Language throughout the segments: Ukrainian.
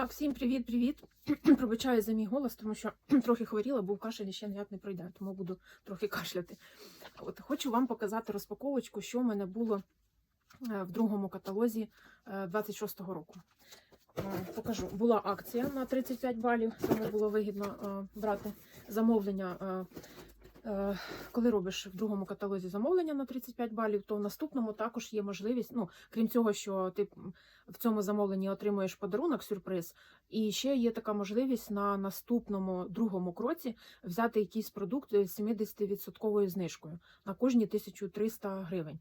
Так, всім привіт-привіт. Пробачаю за мій голос, тому що трохи хворіла, був кашель ще ніяк не пройде, тому буду трохи кашляти. От хочу вам показати розпаковочку, що в мене було е, в другому каталозі е, 26-го року. Е, Покажу. Була акція на 35 балів, тому було вигідно е, брати замовлення. Е, Коли робиш в другому каталозі замовлення на 35 балів, то в наступному також є можливість, ну, крім цього, що ти в цьому замовленні отримуєш подарунок, сюрприз, і ще є така можливість на наступному другому кроці взяти якийсь продукт з 70% знижкою на кожні 1300 гривень.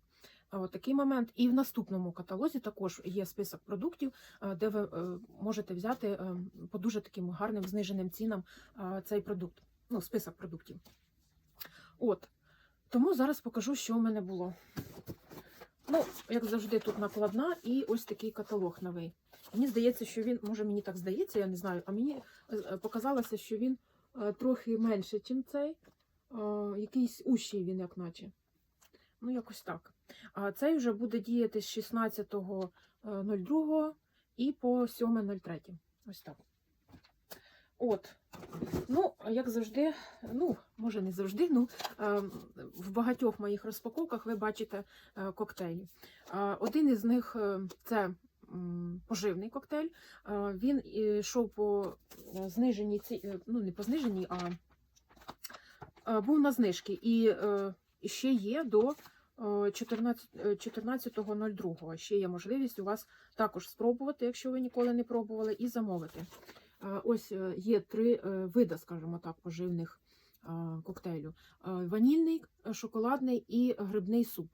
От такий момент. І в наступному каталозі також є список продуктів, е, де ви е, можете взяти по дуже таким гарним зниженим цінам цей продукт. Ну, список продуктів. От. Тому зараз покажу, що в мене було. Ну, як завжди, тут накладна і ось такий каталог новий. Мені здається, що він, може мені так здається, я не знаю, а мені е, показалося, що він е, трохи менше, ніж цей. Е, Якийсь ущий він, як наче. Ну, якось так. А цей вже буде діяти з 16.02 і по 7.03. Ось так. От. Ну, як завжди, ну, може не завжди, ну, в багатьох моїх розпаковках ви бачите е, коктейлі. Один із них е, це поживний коктейль. Він йшов по е, зниженій ну не по зниженій, а був на знижки. І ще є до е, 14 е, 14.02. Ще є можливість у вас також спробувати, якщо ви ніколи не пробували, і замовити. Ось е, є три е, види, скажімо так, поживних коктейлю: ванільний, е, шоколадний і грибний суп.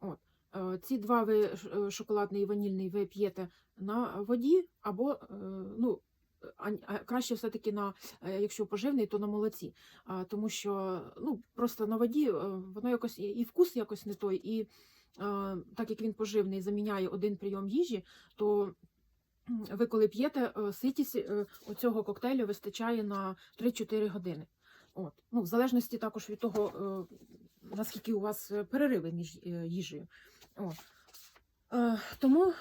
От. Ці два ви шоколадний і ванільний ви п'єте на воді, або ну, краще все-таки на якщо поживний, то на молоці. Тому що ну, просто на воді воно якось і- вкус якось не той, і так як він поживний заміняє один прийом їжі, то ви коли п'єте, е, ситість е, оцього коктейлю вистачає на 3-4 години. От. Ну, в залежності також від того, е, наскільки у вас перериви між їжею. От. Тому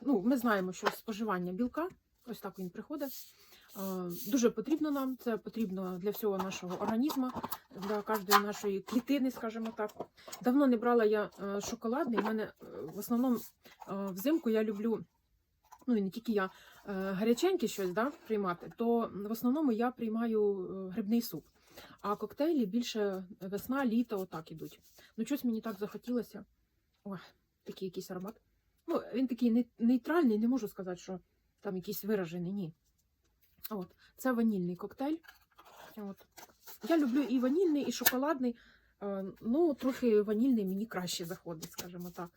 ну, ми знаємо, що споживання білка, ось так він приходить. Дуже потрібно нам, це потрібно для всього нашого організму, для кожної нашої клітини, скажімо так. Давно не брала я шоколадний. У мене в основному взимку я люблю, ну і не тільки я, е, гаряченьке щось да, приймати, то в основному я приймаю е, грибний суп. А коктейлі більше весна, літо, отак ідуть. Ну, щось мені так захотілося. Ой, такий якийсь аромат. Ну, він такий нейтральний, не можу сказати, що там якийсь виражений, ні. От, це ванільний коктейль. От. Я люблю і ванільний, і шоколадний. Е, Ну, трохи ванільний мені краще заходить, скажімо так.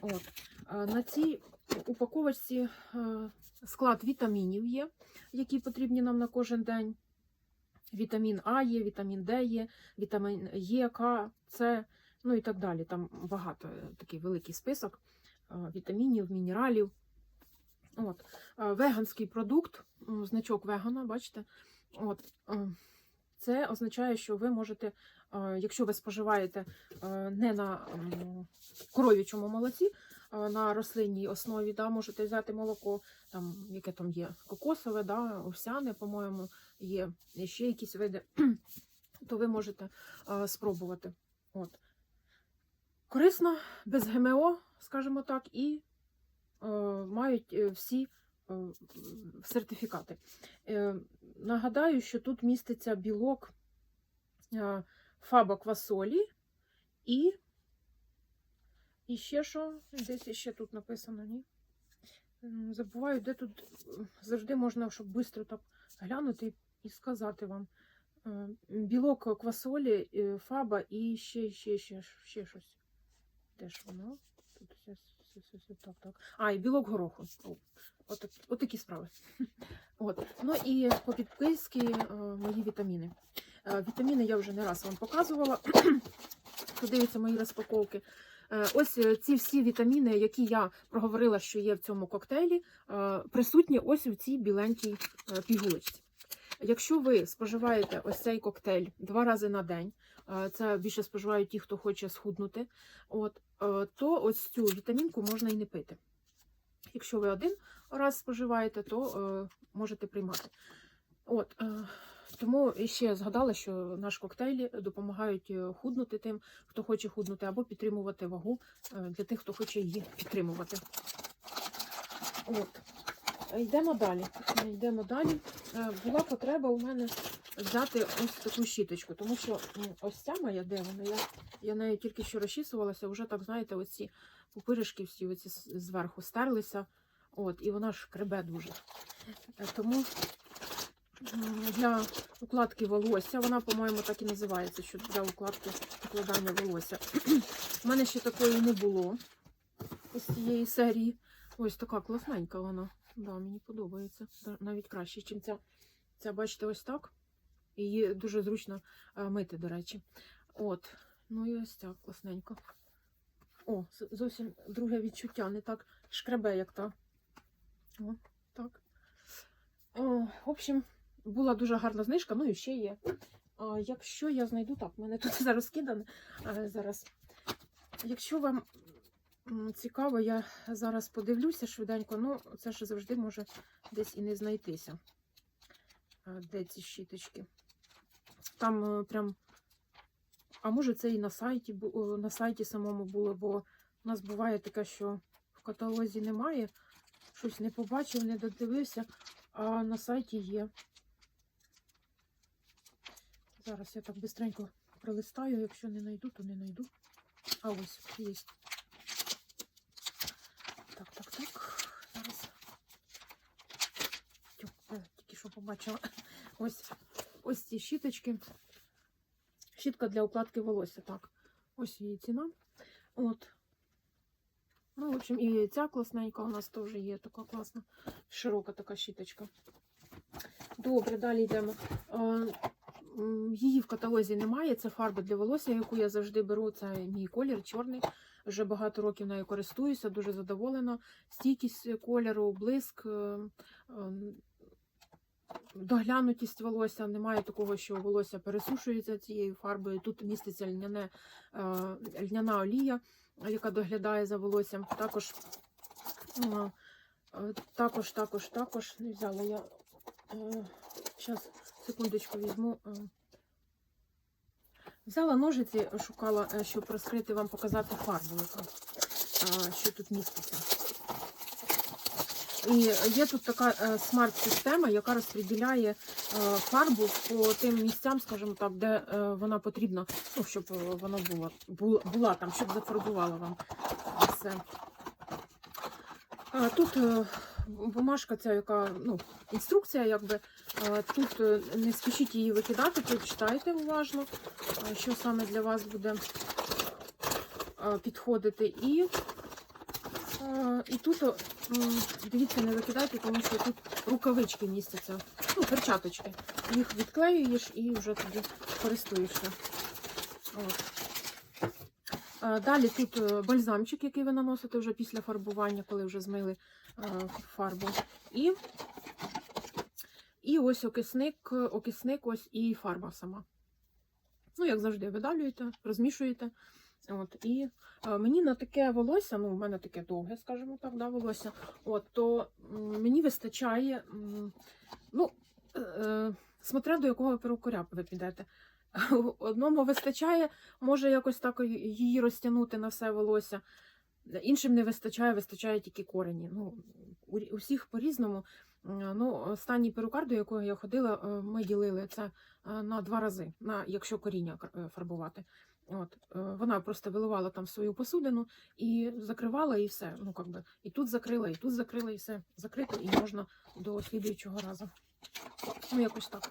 От. На цій упаковочці е, склад вітамінів є, які потрібні нам на кожен день. Вітамін А є, вітамін Д є, вітамін Е, К, С, ну і так далі. Там багато е, такий великий список е, вітамінів, мінералів. От. Веганський продукт, значок вегана, бачите? От. Це означає, що ви можете, якщо ви споживаєте не на коров'ячому молоці, на рослинній основі, да, можете взяти молоко, там, яке там є, кокосове, да, овсяне, по-моєму, є ще якісь види, то ви можете е, спробувати. От. Корисно, без ГМО, скажімо так, і е, мають е, всі е, сертифікати. Е, нагадаю, що тут міститься білок е, фаба і, і ще що? Десь ще тут написано, ні? Забуваю, де тут завжди можна, щоб швидко так глянути і- сказати вам. Е, Білок квасолі, е, фаба і ще, ще, ще, ще щось. Де ж воно? Тут все, все, все, все, так, так. А, і білок гороху. О, от, от такі справи. От. Ну і по підписки е, мої вітаміни. Вітаміни я вже не раз вам показувала. Хто дивиться мої розпаковки. Е, Ось е, ці всі вітаміни, які я проговорила, що є в цьому коктейлі, е, присутні ось у цій біленькій пігулочці. Якщо ви споживаєте ось цей коктейль два рази на день, це більше споживають ті, хто хоче схуднути, от, то ось цю вітамінку можна і не пити. Якщо ви один раз споживаєте, то можете приймати. От, тому ще згадала, що наш коктейлі допомагають е, худнути тим, хто хоче худнути, або підтримувати вагу е, для тих, хто хоче її підтримувати. От. Йдемо далі. Йдемо далі. Е, Була потреба у мене взяти ось таку щіточку, тому що ось ця моя, де вона, я, я нею тільки що розчісувалася, вже так, знаєте, оці пупиришки всі оці зверху стерлися. От, і вона ж кребе дуже. Тому для укладки волосся, вона, по-моєму, так і називається, що для укладки укладання волосся. У мене ще такої не було ось цієї серії. Ось така класненька вона. Да, мені подобається. Навіть краще, ніж ця. Ця, бачите, ось так. Її дуже зручно е, мити, до речі. От. Ну і ось ця класненька. О, зовсім друге відчуття, не так шкребе, як та. О, так. О, в общем, була дуже гарна знижка, ну і ще є. А, якщо я знайду, так, в мене тут все розкидане а, зараз. Якщо вам цікаво, я зараз подивлюся швиденько, ну це ж завжди може десь і не знайтися. Де ці щіточки? Там е, прям. А може це і на сайті, на сайті самому було, бо у нас буває таке, що в каталозі немає, щось не побачив, не додивився, а на сайті є. Зараз я так бистренько пролистаю, якщо не знайду, то не знайду. А ось є. Так, так, так. Зараз. Тю, е, Тільки що побачила. Ось, ось ці щіточки. Щітка для укладки волосся. Так. Ось її ціна. От. Ну, в общем, і ця класненька у нас теж є така класна, широка така щіточка. Добре, далі йдемо. Її в каталозі немає. Це фарба для волосся, яку я завжди беру. Це мій колір чорний. Вже багато років нею користуюся, дуже задоволена. Стійкість кольору, блиск, е, ем, доглянутість волосся. Немає такого, що волосся пересушується цією фарбою. Тут міститься льняне, е, льняна олія, яка доглядає за волоссям. Також, е, також, також, також не взяла я. Зараз, секундочку, візьму. е. Взяла ножиці, шукала, е, щоб розкрити вам, показати фарбу, е, що тут міститься. І є тут така смарт-система, яка розподіляє фарбу по тим місцям, скажімо так, де вона потрібна, ну, щоб вона була, була, там, щоб зафарбувала вам все. Тут бумажка ця, яка, ну, інструкція, якби. Е, Тут е, не спішіть її викидати, прочитайте уважно, е, що саме для вас буде підходити. І, і тут, дивіться, не викидайте, тому що тут рукавички містяться, ну, перчаточки. Їх відклеюєш і вже тоді користуєшся. От. Далі тут бальзамчик, який ви наносите вже після фарбування, коли вже змили фарбу. І, і ось окисник, окисник, ось і фарба сама. Ну, як завжди, видалюєте, розмішуєте. От, і е, мені на таке волосся, ну, у мене таке довге, скажімо так, да, волосся, от, то м, мені вистачає, м, ну, е, е, смотря до якого перукаря ви підете. Одному вистачає, може якось так її розтягнути на все волосся. Іншим не вистачає, вистачає тільки корені. Ну, у усіх по-різному. М, Ну, останній перукар, до якого я ходила, е, ми ділили це е, на два рази, на, якщо коріння е, фарбувати. От, е, вона просто виливала там свою посудину і закривала, і все. Ну, как би, і тут закрила, і тут закрила, і все закрито, і можна до слідуючого разу. Ну, якось так.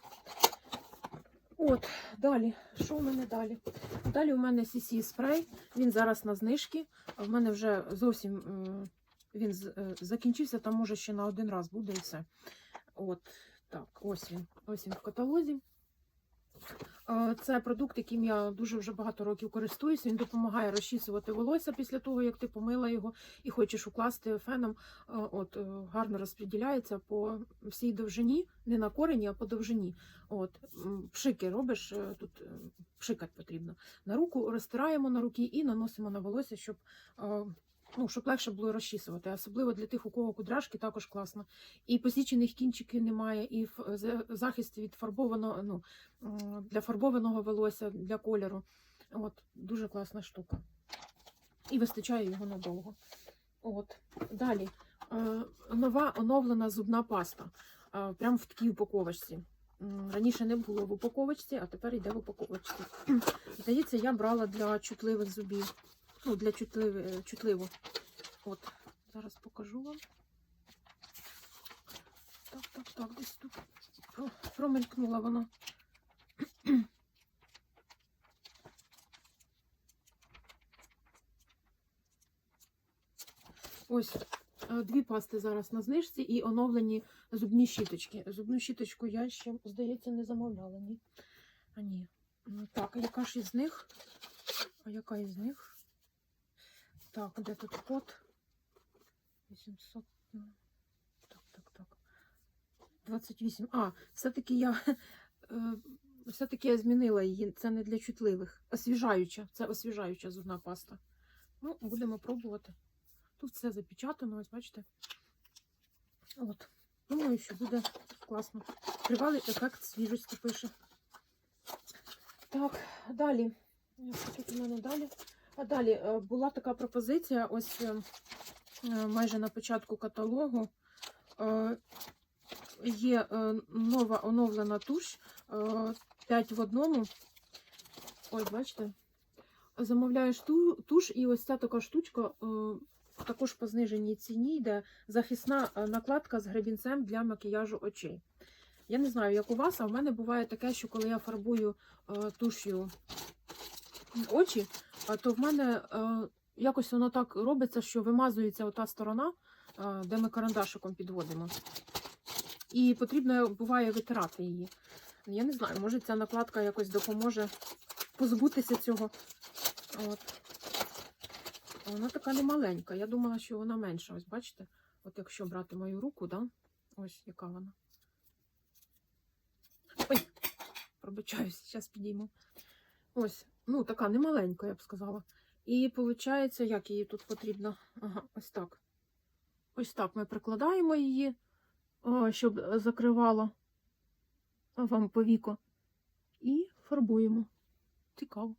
От, далі. Що в мене далі? Далі у мене CC спрей. Він зараз на знижці. В мене вже зовсім е, він е, закінчився, там може ще на один раз буде і все. От, так, ось він. Ось він в каталозі. Е, Це продукт, яким я дуже вже багато років користуюся. Він допомагає розчісувати волосся після того, як ти помила його і хочеш укласти феном. Е, От гарно розподіляється по всій довжині, не на корені, а по довжині. От пшики робиш тут. Пшикати потрібно. На руку розтираємо на руки і наносимо на волосся, щоб ну, щоб легше було розчісувати. Особливо для тих, у кого кудряшки, також класно. І посічених кінчиків немає, і захист від фарбованого, ну, для фарбованого волосся, для кольору. От, дуже класна штука. І вистачає його надовго. От. Далі. Е, нова оновлена зубна паста. Е, прямо в такій упаковочці. Раніше не було в упаковочці, а тепер йде в упаковочці. Здається, я брала для чутливих зубів. Ну, для чутливи, чутливо. От, зараз покажу вам. Так, так, так, десь тут про- промелькнула вона. Ось е, дві пасти зараз на знижці і оновлені зубні щіточки. Зубну щіточку я ще, здається, не замовляла. Ні. А ні. Ну, Так, яка ж із них? А яка із них? Так, де тут код? 800. ну, Так, так, так. 28. А, все-таки я. е, Все-таки я змінила її. Це не для чутливих. Освіжаюча. Це освіжаюча зубна паста. Ну, будемо пробувати. Тут все запечатано, ось бачите. От. Думаю, що буде класно. Тривалий ефект свіжості пише. Так, далі. Що тут у мене далі? А далі е, була така пропозиція, ось е, е, майже на початку каталогу. Є нова оновлена туш 5 в одному. Ось, бачите. Замовляєш ту, туш, і ось ця така штучка також по зниженій ціні йде захисна накладка з гребінцем для макіяжу очей. Я не знаю, як у вас, а в мене буває таке, що коли я фарбую туш'ю очі, то в мене е, якось воно так робиться, що вимазується ота сторона, е, де ми карандашиком підводимо. І потрібно буває витирати її. Я не знаю, може ця накладка якось допоможе позбутися цього. От. Вона така немаленька. Я думала, що вона менша. Ось бачите? От якщо брати мою руку, да? ось яка вона. Ой, пробачаюсь, зараз підійму. Ось, ну така немаленька, я б сказала. І виходить, як її тут потрібно? Ага, ось так. Ось так ми прикладаємо її, щоб закривало вам повіко. І фарбуємо. Цікаво.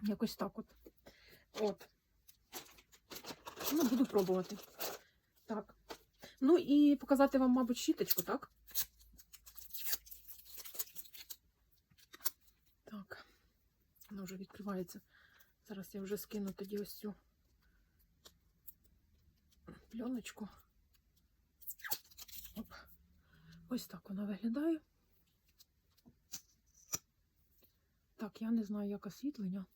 Якось так от. От. Ну, буду пробувати. Так. Ну і показати вам, мабуть, щіточку, так? Вона вже відкривається. Зараз я вже скину тоді ось цю пленочку. Оп. Ось так вона виглядає. Так, я не знаю, як освітлення.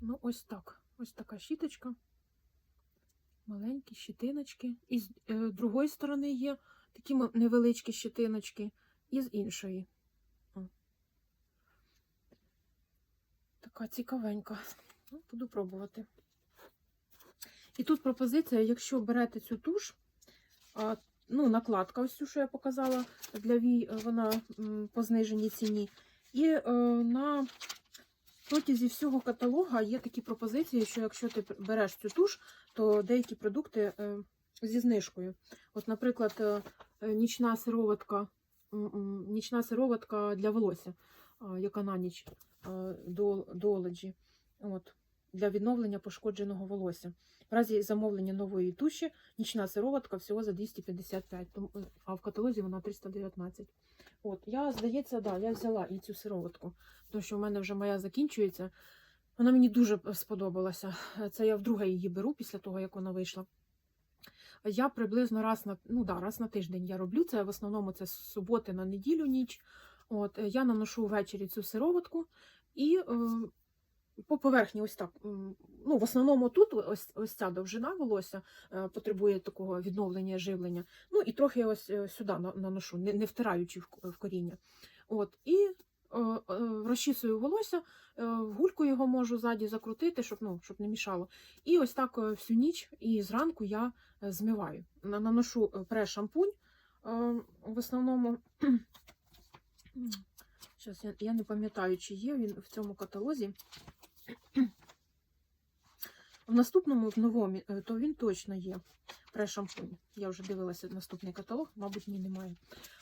Ну, ось так. Ось така щіточка. Маленькі щитиночки. І з е, другої сторони є такі невеличкі щитиночки, і з іншої. Така цікавенька. Ну, буду пробувати. І тут пропозиція, якщо берете цю туш, ну, накладка, ось цю, що я показала для Вій, е, вона по зниженій ціні. І е, на протязі всього каталога є такі пропозиції, що якщо ти береш цю туш, то деякі продукти е, зі знижкою. От, наприклад, нічна сироватка, нічна сироватка для волосся, яка на ніч е, до, до от, для відновлення пошкодженого волосся. В разі замовлення нової туші нічна сироватка всього за 255, е, а в каталозі вона 319. От, я, здається, да, я взяла і цю сироватку, тому що в мене вже моя закінчується. Вона мені дуже сподобалася. Це я вдруге її беру після того, як вона вийшла. Я приблизно раз на, ну, да, раз на тиждень я роблю це. В основному це з суботи на неділю ніч. От, е, я наношу ввечері цю сироватку і е, по поверхні ось так. Ну, в основному тут ось, ось ця довжина волосся е, потребує такого відновлення живлення. Ну і трохи ось сюди наношу, не, не втираючи в, коріння. От, і розчісую волосся, в гульку його можу ззаді закрутити, щоб, ну, щоб не мішало. І ось так всю ніч і зранку я змиваю. Наношу пре-шампунь. В основному, Щас, я, я не пам'ятаю, чи є він в цьому каталозі. В наступному, в новому, е, то він точно є. Пре-шампунь. Я вже дивилася наступний каталог, мабуть, ні, немає.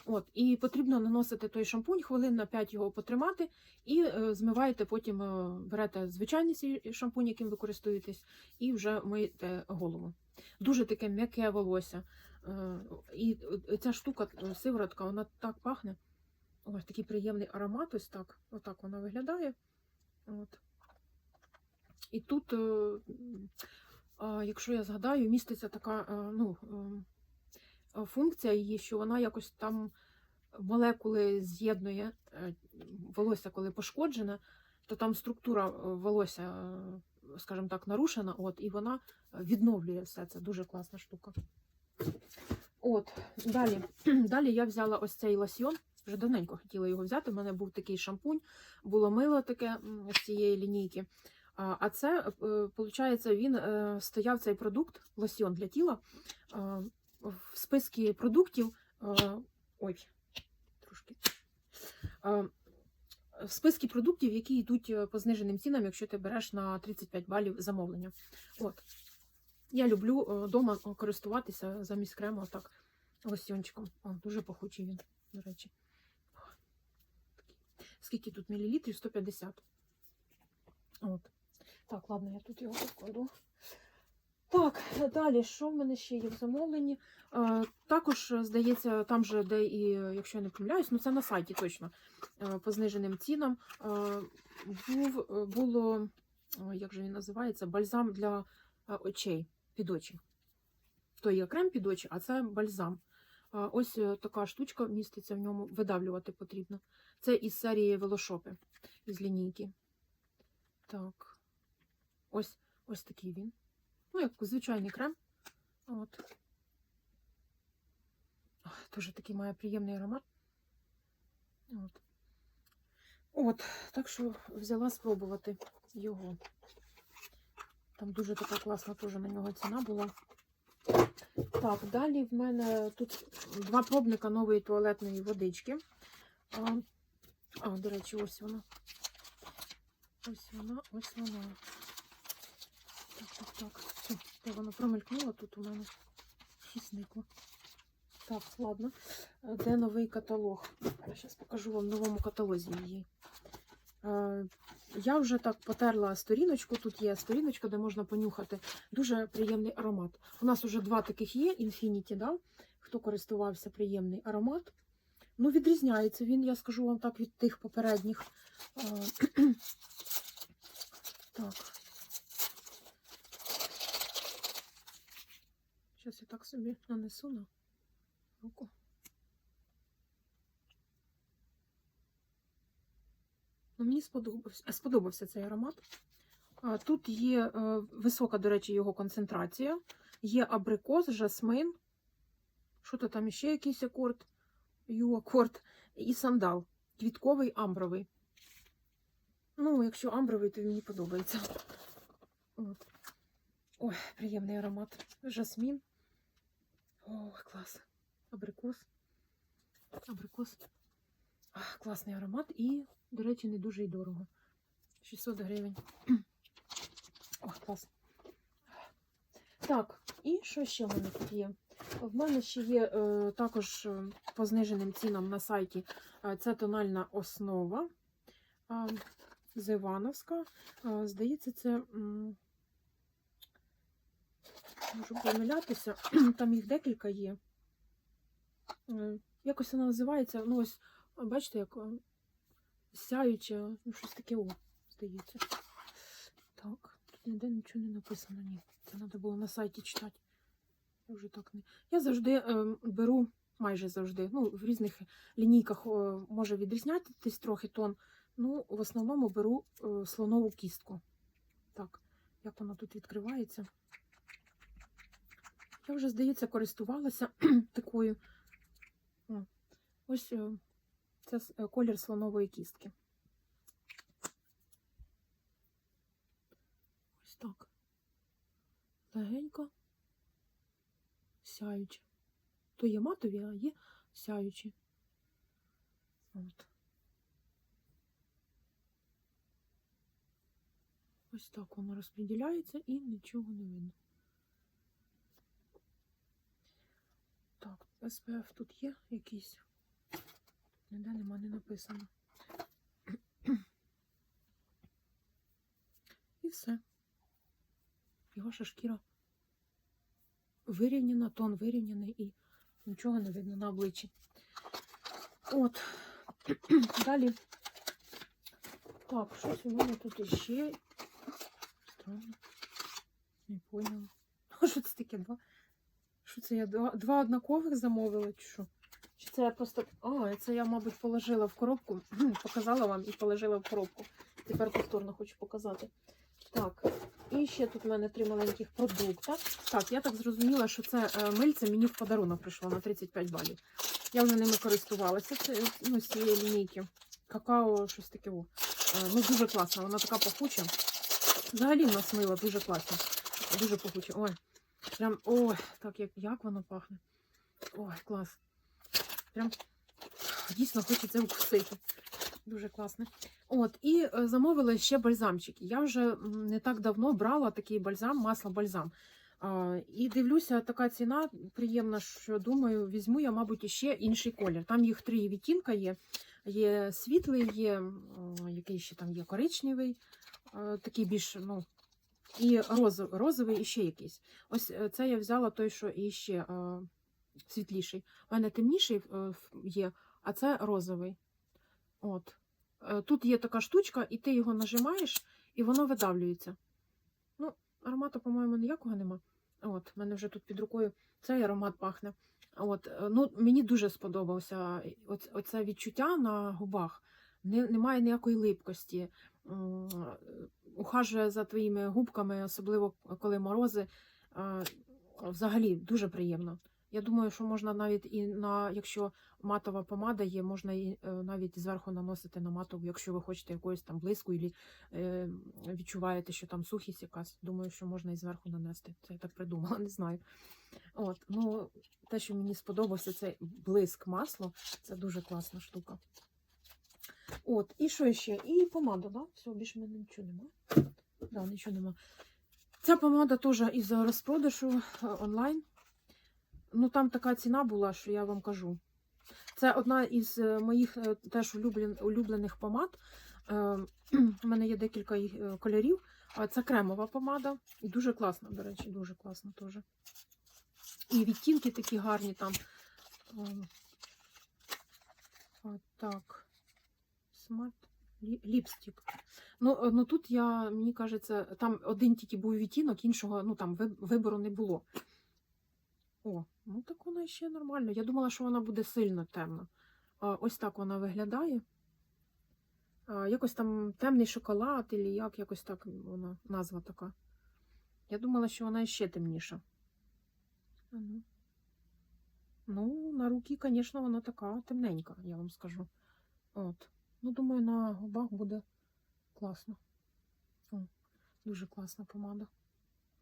От, і потрібно наносити той шампунь, хвилин на 5 його потримати, і е, змиваєте потім, е, берете звичайний свій шампунь, яким ви користуєтесь, і вже миєте голову. Дуже таке м'яке волосся. Е, і е, ця штука, е, сиворотка, вона так пахне. Ось такий приємний аромат, ось так. Отак вона виглядає. От. І тут, е, якщо я згадаю, міститься така е, ну, е, функція її, що вона якось там молекули з'єднує волосся, коли пошкоджене, то там структура волосся, скажімо так, нарушена, от, і вона відновлює все це. Дуже класна штука. От, далі. далі я взяла ось цей лосьйон. Вже давненько хотіла його взяти. У мене був такий шампунь, було мило таке з цієї лінійки. А це, виходить, він е, стояв цей продукт, лосьйон для тіла, е, в списку продуктів. е, Ой, трошки. е, В списку продуктів, які йдуть е, по зниженим цінам, якщо ти береш на 35 балів замовлення. От. Я люблю вдома користуватися замість крему так лосьйончиком. О, дуже пахучий він, до речі. Скільки тут мілілітрів? 150. От. Так, ладно, я тут його покладу. Так, далі, що в мене ще є в замовленні? Е, також, здається, там же, де і, якщо я не помиляюсь, ну це на сайті точно, е, по зниженим цінам, е, був, е, було, як же він називається, бальзам для е, очей, під очі. То є крем під очі, а це бальзам. Е, ось така штучка міститься в ньому, видавлювати потрібно. Це із серії велошопи, із лінійки. Так. Ось ось такий він. Ну, як звичайний крем. От. Дуже такий має приємний аромат. От. От, так що взяла спробувати його. Там дуже така класна теж на нього ціна була. Так, далі в мене тут два пробника нової туалетної водички. А, до речі, ось вона. Ось вона, ось вона. Так, так, так. Все, де воно промелькнуло тут у мене. І зникло. Так, ладно. Е, Де новий каталог? Зараз покажу вам в новому каталозі її. Е, Я вже так потерла сторіночку. Тут є сторіночка, де можна понюхати. Дуже приємний аромат. У нас вже два таких є: Infinity, да? хто користувався приємний аромат. Ну, відрізняється він, я скажу вам так, від тих попередніх. Е, Так. Зараз я так собі нанесу на руку. Ну, мені сподобався, сподобався цей аромат. Тут є е, висока, до речі, його концентрація. Є абрикос, жасмин. Що то там ще якийсь акорд? Ю-акорд. І сандал. Квітковий амбровий. Ну, якщо амбровий, то мені подобається. От. Ой, приємний аромат. Жасмін. Ой, клас. Абрикос. Абрикос. Ах, класний аромат і, до речі, не дуже й дорого. 600 гривень. Ох, клас. Так, і що ще в мене тут є? В мене ще є е, також е, по зниженим цінам на сайті е, це тональна основа з Івановська. Здається, це можу помилятися, там їх декілька є. Е, якось вона називається, ну ось, бачите, як сяюче, ну щось таке, о, здається. Так, тут ніде нічого не написано, ні. Це треба було на сайті читати. Вже так не. Я завжди е, беру, майже завжди, ну, в різних лінійках може відрізнятись трохи тон. Ну, в основному беру е, слонову кістку. Так, як вона тут відкривається. Я вже, здається, користувалася такою. Ось е, це е, колір слонової кістки. Ось так. Легенько. Сяючі. То є матові, а є сяючі. От. Ось так воно розподіляється і нічого не видно. Так, СПФ тут є якийсь. Ніде нема, не написано. І все. І ваша шкіра вирівняна, тон вирівняний і нічого не видно на обличчі. От. Далі. Так, щось у мене тут іще. Странно. Не поняла. Що це таке? Два? Що це я два, два однакових замовила, чи що? Чи це я просто. А, це я, мабуть, положила в коробку. Показала вам і положила в коробку. Тепер повторно хочу показати. І ще тут в мене три маленьких продукта. Так, я так зрозуміла, що це е, мильце мені в подарунок прийшло на 35 балів. Я вже ними користувалася це, ну, з цієї лінійки. Какао, щось таке. о. Е, Ну, дуже класно, вона така пахуча. Взагалі в нас мило дуже класно. Дуже пахуче. Ой. Прям, ой, так як, як воно пахне. Ой, клас. Прям дійсно хочеться вкусити. Дуже класне. От, і е, замовила ще бальзамчики. Я вже не так давно брала такий бальзам, масло бальзам. І дивлюся, така ціна приємна, що думаю, візьму я, мабуть, іще інший колір. Там їх три відтінка є. Є світлий, є який ще там є коричневий, такий більш, ну, і розовий, розовий і ще якийсь. Ось е, це я взяла той, що і ще е, світліший. У мене темніший е, є, а це розовий. От. Е, Тут є така штучка, і ти його нажимаєш, і воно видавлюється. Ну, аромату, по-моєму, ніякого нема. От, в мене вже тут під рукою цей аромат пахне. От, е, ну, мені дуже сподобався оце відчуття на губах. Немає ніякої липкості. Е, Ухажує за твоїми губками, особливо коли морози. Е, Взагалі дуже приємно. Я думаю, що можна навіть і на, якщо матова помада є, можна і е, навіть зверху наносити на матову, якщо ви хочете якоїсь там блиску, і е, відчуваєте, що там сухість якась. Думаю, що можна і зверху нанести. Це я так придумала, не знаю. От, ну, те, що мені сподобався, цей блиск масло, це дуже класна штука. От, і що ще? І помада, да? Все, більше мене нічого нема. Да, нічого нема. Ця помада теж із розпродажу е, онлайн. Ну, там така ціна була, що я вам кажу. Це одна із е, моїх е, теж улюблених помад. Е, У мене є декілька кольорів. Це кремова помада. І дуже класна, до речі, дуже класна теж. І відтінки такі гарні там. Ем, От так. Смарт ліпстик. Ну, ну тут я, мені кажеться, там один тільки був відтінок, іншого ну, там вибору не було. О, ну так вона ще нормально. Я думала, що вона буде сильно темна. А, ось так вона виглядає. Якось там темний шоколад, або як, якось так вона назва така. Я думала, що вона ще темніша. Ну. Ну, на руки, звісно, вона така темненька, я вам скажу. От. Ну, думаю, на губах буде класно. О, дуже класна помада.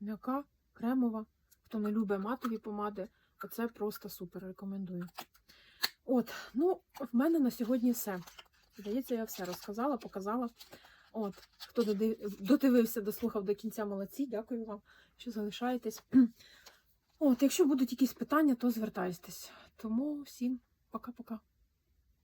М'яка, кремова. Хто не любить матові помади, оце просто супер рекомендую. От, ну, в мене на сьогодні все. Здається, я все розказала, показала. От, хто додивився, дослухав до кінця, молодці, дякую вам, що залишаєтесь. От, якщо будуть якісь питання, то звертайтесь. Тому всім пока-пока.